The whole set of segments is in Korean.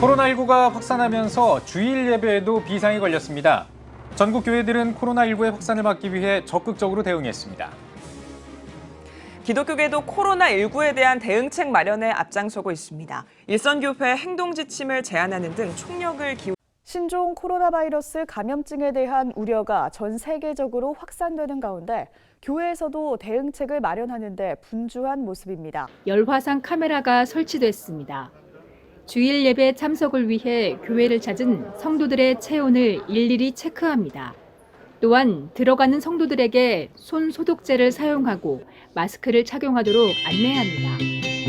코로나19가 확산하면서 주일 예배에도 비상이 걸렸습니다. 전국 교회들은 코로나19의 확산을 막기 위해 적극적으로 대응했습니다. 기독교계도 코로나19에 대한 대응책 마련에 앞장서고 있습니다. 일선교회 행동 지침을 제안하는 등 총력을 기울 신종 코로나 바이러스 감염증에 대한 우려가 전 세계적으로 확산되는 가운데 교회에서도 대응책을 마련하는 데 분주한 모습입니다. 열화상 카메라가 설치됐습니다. 주일 예배 참석을 위해 교회를 찾은 성도들의 체온을 일일이 체크합니다. 또한 들어가는 성도들에게 손 소독제를 사용하고 마스크를 착용하도록 안내합니다.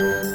Bye.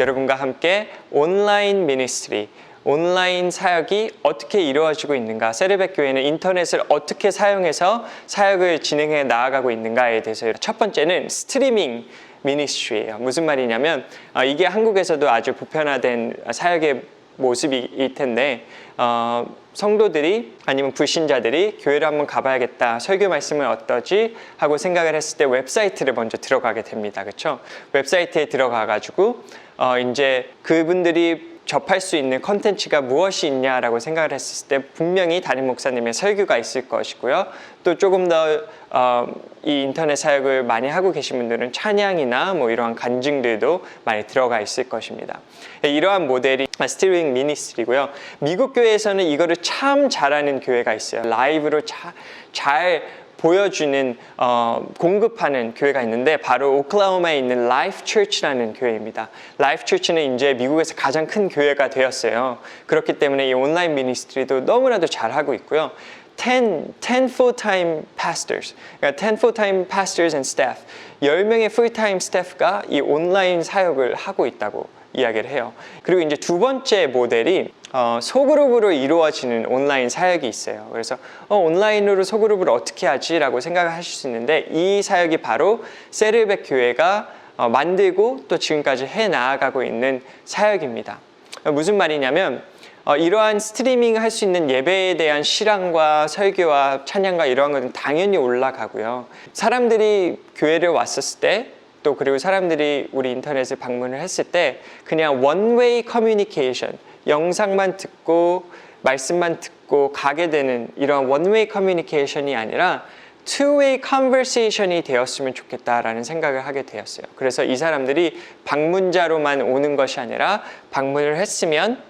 여러분과 함께 온라인 미니스트리, 온라인 사역이 어떻게 이루어지고 있는가, 세르백 교회는 인터넷을 어떻게 사용해서 사역을 진행해 나아가고 있는가에 대해서 첫 번째는 스트리밍 미니스트리예요. 무슨 말이냐면 어, 이게 한국에서도 아주 보편화된 사역의 모습일 텐데 어, 성도들이 아니면 불신자들이 교회를 한번 가봐야겠다 설교 말씀은 어떠지 하고 생각을 했을 때 웹사이트를 먼저 들어가게 됩니다. 그렇죠 웹사이트에 들어가 가지고 어, 이제 그분들이 접할 수 있는 컨텐츠가 무엇이 있냐라고 생각을 했을 때 분명히 담임 목사님의 설교가 있을 것이고요. 또 조금 더 어, 이 인터넷 사역을 많이 하고 계신 분들은 찬양이나 뭐 이러한 간증들도 많이 들어가 있을 것입니다. 이러한 모델이 스트리밍 미니스트리고요. 미국 교회에서는 이거를 참 잘하는 교회가 있어요. 라이브로 자, 잘 보여주는 어, 공급하는 교회가 있는데 바로 오클라호마에 있는 라이프 처치라는 교회입니다. 라이프 처치는 이제 미국에서 가장 큰 교회가 되었어요. 그렇기 때문에 이 온라인 미니스트리도 너무나도 잘 하고 있고요. 10, 10 full-time pastors, 그러니까 10 full-time pastors and staff, 10명의 full-time staff가 이 온라인 사역을 하고 있다고 이야기를 해요. 그리고 이제 두 번째 모델이 어, 소그룹으로 이루어지는 온라인 사역이 있어요. 그래서 어, 온라인으로 소그룹을 어떻게 하지라고 생각을 하실 수 있는데 이 사역이 바로 세르백 교회가 어, 만들고 또 지금까지 해 나아가고 있는 사역입니다. 무슨 말이냐면 어, 이러한 스트리밍 할 수 있는 예배에 대한 실황과 설교와 찬양과 이러한 것은 당연히 올라가고요. 사람들이 교회를 왔었을 때또 그리고 사람들이 우리 인터넷을 방문을 했을 때 그냥 원웨이 커뮤니케이션 영상만 듣고 말씀만 듣고 가게 되는 이러한 원웨이 커뮤니케이션이 아니라 two-way conversation이 되었으면 좋겠다라는 생각을 하게 되었어요. 그래서 이 사람들이 방문자로만 오는 것이 아니라 방문을 했으면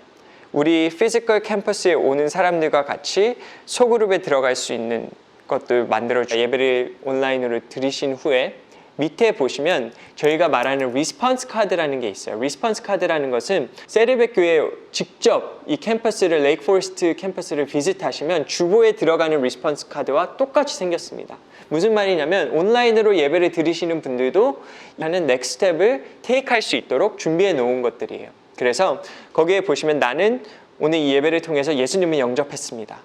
우리 피지컬 캠퍼스에 오는 사람들과 같이 소그룹에 들어갈 수 있는 것도 만들어줘 예배를 온라인으로 들으신 후에 밑에 보시면 저희가 말하는 리스폰스 카드라는 게 있어요. 리스폰스 카드라는 것은 세르백 교회 직접 이 캠퍼스를 레이크 포레스트 캠퍼스를 비슷하시면 주보에 들어가는 리스폰스 카드와 똑같이 생겼습니다. 무슨 말이냐면 온라인으로 예배를 들으시는 분들도 하는 넥스트 스텝을 테이크할 수 있도록 준비해 놓은 것들이에요. 그래서 거기에 보시면 나는 오늘 이 예배를 통해서 예수님을 영접했습니다.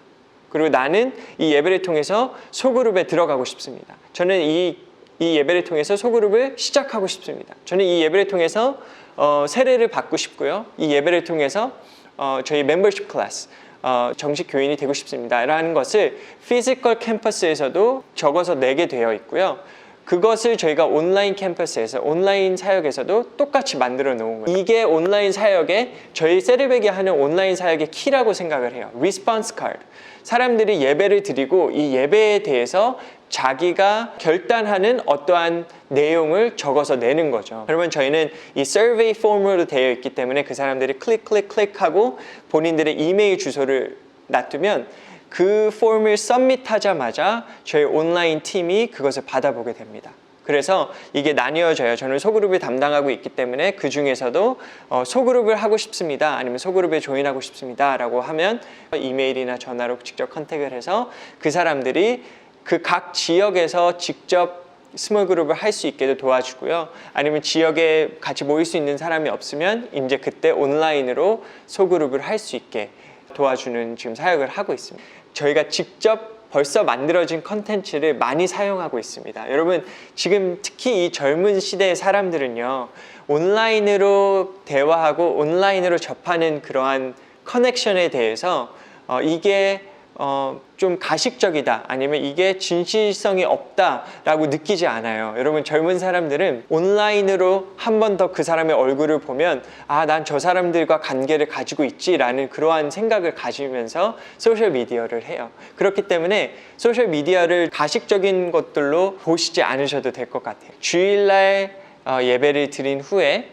그리고 나는 이 예배를 통해서 소그룹에 들어가고 싶습니다. 저는 이, 이 예배를 통해서 소그룹을 시작하고 싶습니다. 저는 이 예배를 통해서 어, 세례를 받고 싶고요. 이 예배를 통해서 어, 저희 멤버십 클래스 어, 정식 교인이 되고 싶습니다. 라는 것을 피지컬 캠퍼스에서도 적어서 내게 되어 있고요. 그것을 저희가 온라인 캠퍼스에서 온라인 사역에서도 똑같이 만들어 놓은 거예요. 이게 온라인 사역의 저희 세르백이 하는 온라인 사역의 키라고 생각을 해요. 리스폰스 카드. 사람들이 예배를 드리고 이 예배에 대해서 자기가 결단하는 어떠한 내용을 적어서 내는 거죠. 그러면 저희는 이 survey 폼으로 되어 있기 때문에 그 사람들이 클릭 클릭 클릭하고 본인들의 이메일 주소를 놔두면 그 폼을 서밋하자마자 저희 온라인 팀이 그것을 받아보게 됩니다. 그래서 이게 나뉘어져요. 저는 소그룹을 담당하고 있기 때문에 그 중에서도 어, 소그룹을 하고 싶습니다. 아니면 소그룹에 조인하고 싶습니다. 라고 하면 이메일이나 전화로 직접 컨택을 해서 그 사람들이 그 각 지역에서 직접 스몰 그룹을 할 수 있게도 도와주고요. 아니면 지역에 같이 모일 수 있는 사람이 없으면 이제 그때 온라인으로 소그룹을 할 수 있게 도와주는 지금 사역을 하고 있습니다. 저희가 직접 벌써 만들어진 컨텐츠를 많이 사용하고 있습니다. 여러분, 지금 특히 이 젊은 시대의 사람들은요, 온라인으로 대화하고 온라인으로 접하는 그러한 커넥션에 대해서 어, 이게 어, 좀 가식적이다 아니면 이게 진실성이 없다라고 느끼지 않아요. 여러분 젊은 사람들은 온라인으로 한 번 더 그 사람의 얼굴을 보면 아 난 저 사람들과 관계를 가지고 있지 라는 그러한 생각을 가지면서 소셜 미디어를 해요. 그렇기 때문에 소셜 미디어를 가식적인 것들로 보시지 않으셔도 될 것 같아요. 주일날 어, 예배를 드린 후에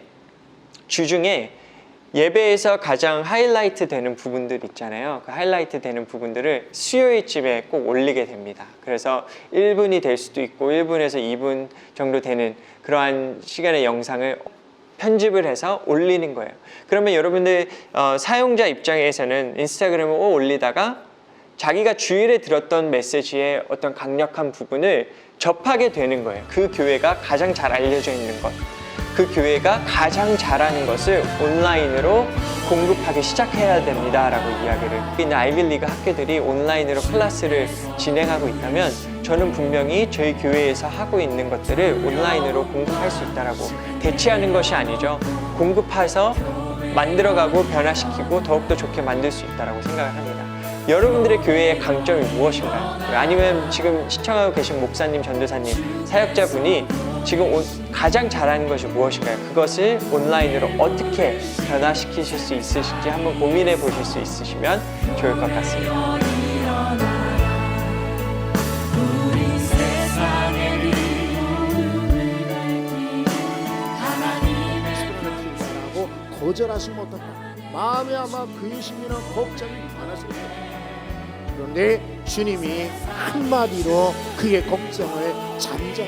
주중에 예배에서 가장 하이라이트 되는 부분들 있잖아요. 그 하이라이트 되는 부분들을 수요일쯤에 꼭 올리게 됩니다. 그래서 1분이 될 수도 있고 1분에서 2분 정도 되는 그러한 시간의 영상을 편집을 해서 올리는 거예요. 그러면 여러분들 어, 사용자 입장에서는 인스타그램을 올리다가 자기가 주일에 들었던 메시지의 어떤 강력한 부분을 접하게 되는 거예요. 그 교회가 가장 잘 알려져 있는 것. 그 교회가 가장 잘하는 것을 온라인으로 공급하기 시작해야 됩니다 라고 이야기를 있는 아이빌리그 학교들이 온라인으로 클래스를 진행하고 있다면 저는 분명히 저희 교회에서 하고 있는 것들을 온라인으로 공급할 수 있다라고 대체하는 것이 아니죠. 공급해서 만들어가고 변화시키고 더욱더 좋게 만들 수 있다라고 생각을 합니다. 여러분들의 교회의 강점이 무엇인가요? 아니면 지금 시청하고 계신 목사님, 전도사님, 사역자분이 지금 오- 가장 잘하는 것이 무엇인가요? 그것을 온라인으로 어떻게 변화시키실 수 있으실지 한번 고민해 보실 수 있으시면 좋을 것 같습니다. 거절하지 못한다. 마음에 아마 근심이나 걱정이 많았을 거예요. 그런데 주님이 한마디로 그의 걱정을 잠잠하게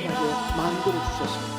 만들어 주셨습니다.